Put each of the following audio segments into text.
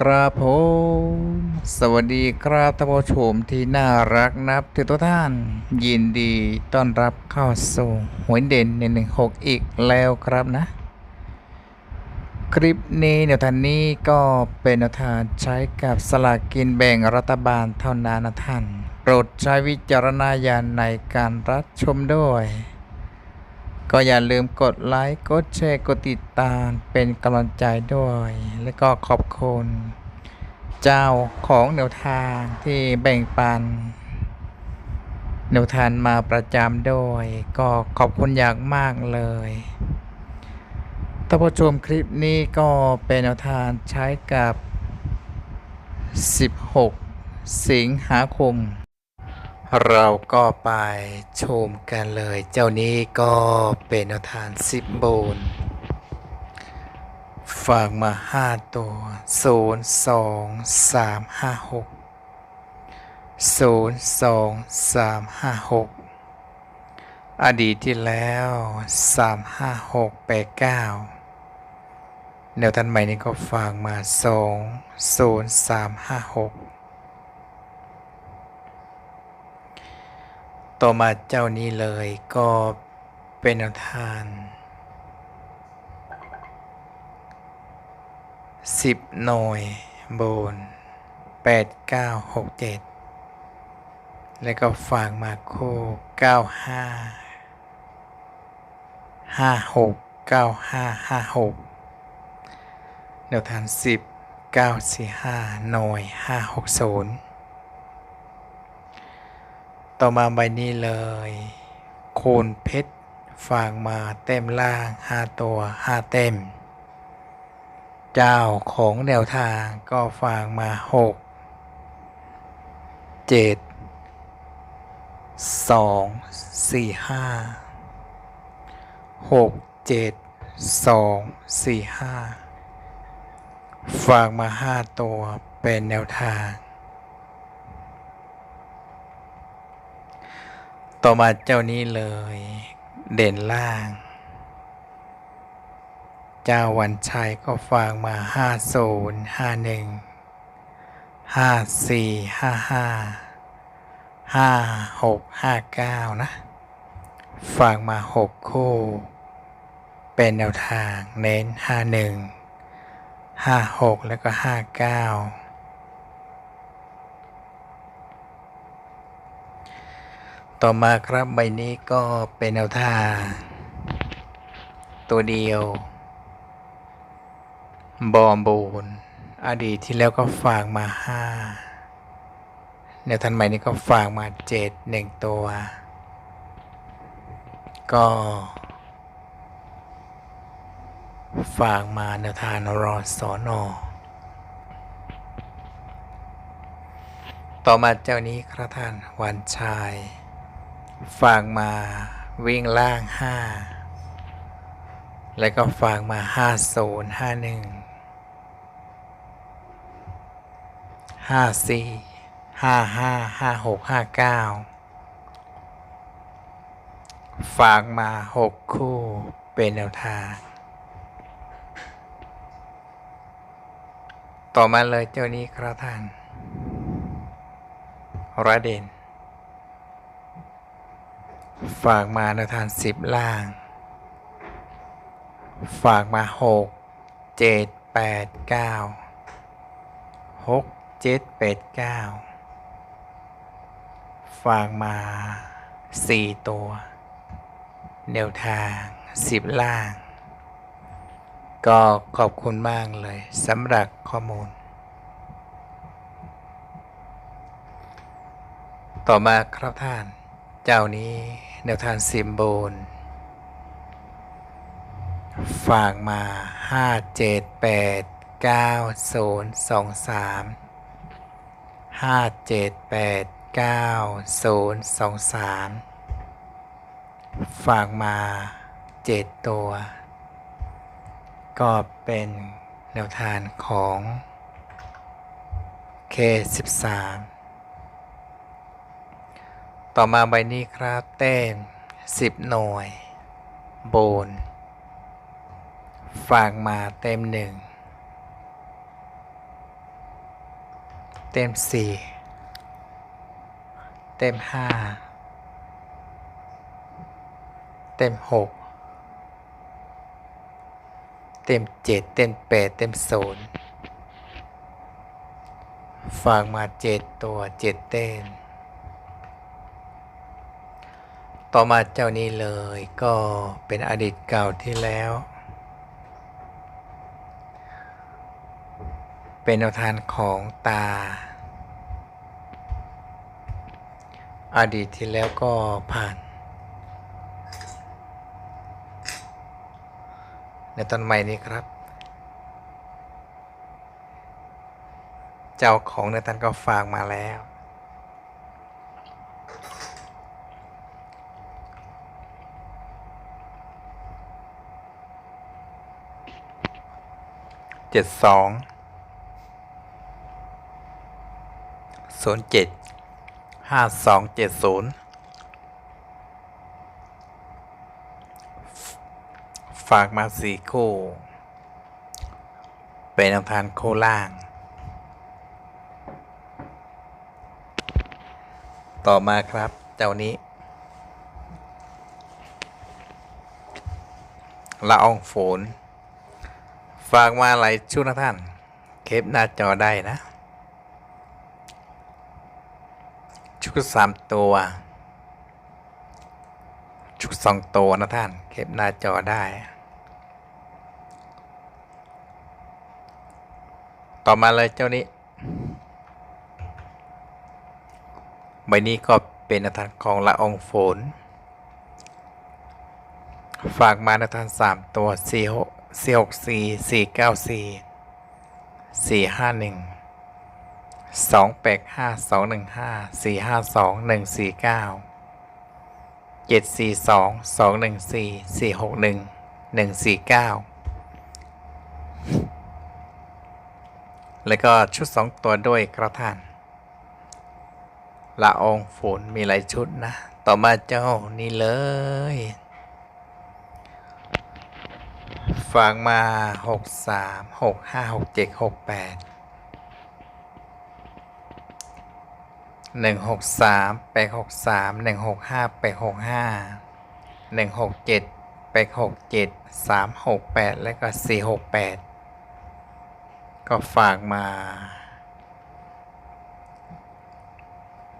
ครับผมสวัสดีครับท่านผู้ชมที่น่ารักนับถือทุกท่าน ยินดีต้อนรับเข้าสู่หวยเด่นในหนึ่งหกอีกแล้วครับนะ คลิปนี้แนวทางนี้ก็เป็นแนวทางใช้กับสลากกินแบ่งรัฐบาลเท่านั้นนะท่าน โปรดใช้วิจารณญาณในการรับชมด้วย ก็อย่าลืมกดไลค์ กดแชร์ กดติดตามเป็นกำลังใจด้วย และก็ขอบคุณ เจ้าของแนวทางที่แบ่งปันแนวทางมาประจำด้วยก็ขอบคุณอย่างมากเลยท่านผู้ชมคลิปนี้ก็เป็นแนวทางใช้กับ 16 สิงหาคม เราก็ไปชมกันเลย เจ้านี้ก็เป็นแนวทานสิบโบนฝากมาห้าตัวศูนย์สองสามห้าหกศูนย์สองสามห้าหกอดีตที่แล้วสามห้าหกแปดเก้าแนวทันใหม่นี้ก็ฝากมาสองศูนย์สามห้าหก ต่อมาเจ้านี้เลยก็เป็นทาน สิบหน่วยโบนแปดเก้าหกเจ็ดแล้วก็ฝากมาโคเก้าห้าห้าหกเก้าห้าห้าหกแนวทานสิบเก้าสี่ห้าหน่วยห้าหกศูนย์ ต่อมาใบนี้เลย โคนเพชรฝากมาเต็มล่างห้าตัวห้าเต็ม เจ้าของแนวทางก็ฝากมาหกเจ็ดสองสี่ห้าหกเจ็ดสองสี่ห้าฝากมาห้าตัวเป็นแนวทาง ต่อมาเจ้านี้เลย เด่นล่าง เจ้าวันชัยก็ฝากมาห้าศูนย์ห้าหนึ่งห้าสี่ห้าห้าห้าหกห้าเก้านะ ฝากมาหกคู่ เป็นแนวทางเน้นห้าหนึ่งห้าหกแล้วก็ห้าเก้า ต่อมาครับใบนี้ก็เป็นแนวทางตัวเดียว บอมบูนอดีตที่แล้วก็ฝากมาห้าแนวทันใหม่นี้ก็ฝากมาเจ็ดหนึ่งตัว ก็ ฝากมาแนวทางรอสอนอต่อมาเจ้านี้ครับท่านวันชาย ฝากมาวิ่งล่างห้าแล้วก็ฝากมาห้าศูนย์ห้าหนึ่งห้าสี่ห้าห้าห้าหกห้าเก้าฝากมาหกคู่เป็นแนวทาง ต่อมาเลยเจ้านี้ครับท่านระเด่น ฝากมาในทานสิบล่าง ฝากมาหกเจ็ดแปดเก้าหกเจ็ดแปดเก้าฝากมาสี่ตัวแนวทางสิบล่าง ก็ขอบคุณมากเลยสำหรับข้อมูล ต่อมาครับท่าน เจ้านี้แนวทางซิมโบล ฝากมาห้าเจ็ดแปดเก้าศูนย์สองสามห้าเจ็ดแปดเก้าศูนย์สองสามฝากมาเจ็ดตัว ก็เป็นแนวทางของ K13 ต่อมาใบนี้ครับเต้ม10 หน่วย โบน ฝากมาเต็มหนึ่งเต็มสี่เต็มห้าเต็มหกเต็มเจ็ดเต็มแปดเต็มศูนย์ฝากมาเจ็ดตัวเจ็ดเต้น ต่อมาเจ้านี้เลยก็เป็นอดีตเก่าที่แล้ว เป็นแนวทางของตา อดีตที่แล้วก็ผ่าน ในตอนใหม่นี้ครับ เจ้าของในตันก็ฝากมาแล้ว เจ็ดสองศูนย์เจ็ดห้าสองเจ็ดศูนย์ฝากมาสี่คู่ เป็นอังทานคู่ล่าง ต่อมาครับ เจ้านี้ละอองฝน ฝากมาหลายชุดนะท่าน เคปหน้าจอได้นะ ชุดสามตัว ชุดสองตัวนะท่าน เคปหน้าจอได้ ต่อมาเลยเจ้านี้ ใบนี้ก็เป็นอาทานของละองฝน ฝากมาในทานสามตัวสี่หก สี่หกสี่สี่เก้าสี่สี่ห้าหนึ่งสองแปดห้าสองหนึ่งห้าสี่ห้าสองหนึ่งสี่เก้าเจ็ดสี่สองสองหนึ่งสี่สี่หกหนึ่งหนึ่งสี่เก้าแล้วก็ชุดสองตัวด้วยกระท่านละอองฝนมีหลายชุดนะ ต่อมาเจ้านี่เลย ฝากมาหกสามหกห้าหกเจ็ดหกแปดหนึ่งหกสามแปดหกสามหนึ่งหกห้าแปดหกห้าหนึ่งหกเจ็ดแปดหกเจ็ดสามหกแปดแล้วก็สี่หกแปดก็ฝากมา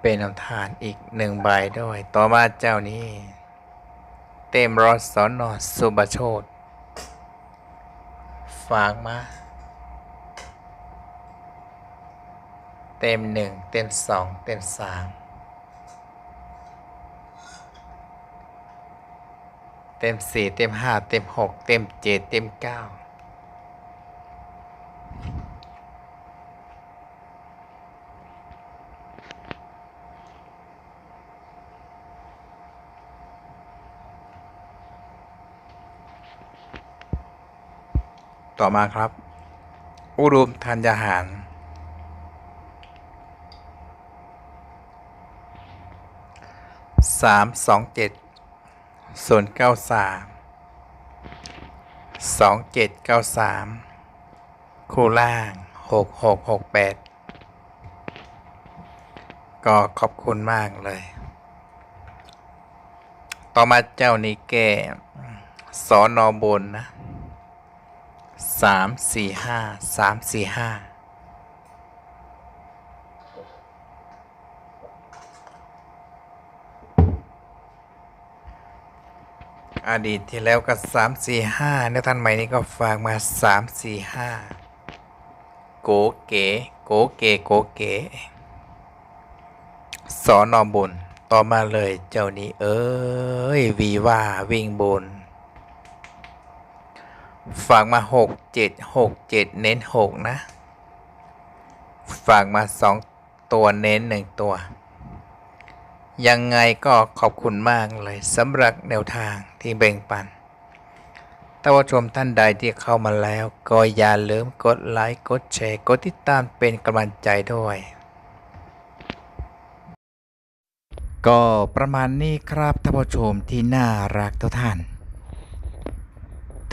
เป็นนำทานอีกหนึ่งใบด้วย ต่อมาเจ้านี้ เต็มรถสอนอสุบโชต ฝากมา เต็มหนึ่งเต็มสองเต็มสามเต็มสี่เต็มห้าเต็มหกเต็มเจ็ดเต็มเก้า ต่อมาครับ อุรุมธัญญาหาร สามสองเจ็ดศูนเก้าสามสองเจ็ดเก้าสามคู่ล่างหกหกหกแปดก็ขอบคุณมากเลย ต่อมาเจ้านี้แก่สอนอบนนะ สามสี่ห้าสามสี่ห้าอดีตที่แล้วก็สามสี่ห้าในท่านใหม่นี้ก็ฝากมาสามสี่ห้าโกเก๋โกเก๋โกเก๋สอนอบน ต่อมาเลยเจ้านี้ เอ้ยวีว่าวิ่งบน ฝากมาหกเจ็ดหกเจ็ดเน้นหกนะ ฝากมาสองตัวเน้นหนึ่งตัว ยังไงก็ขอบคุณมากเลยสำหรับแนวทางที่แบ่งปันถ้าว่าชมท่านใดที่เข้ามาแล้ว ก็อย่าลืมกดไลค์ กดแชร์ กดติดตามเป็นกำลังใจด้วย ก็ประมาณนี้ครับท่านผู้ชมที่น่ารักทุกท่าน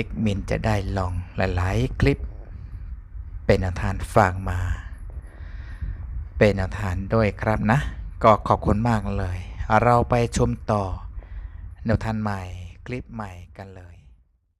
เอกมินจะได้ลองหลาย ๆ คลิป เป็นอนวทานฝากมา เป็นอนวทานด้วยครับนะ ก็ขอบคุณมากเลย เราไปชมต่อแนวทานใหม่คลิปใหม่กันเลย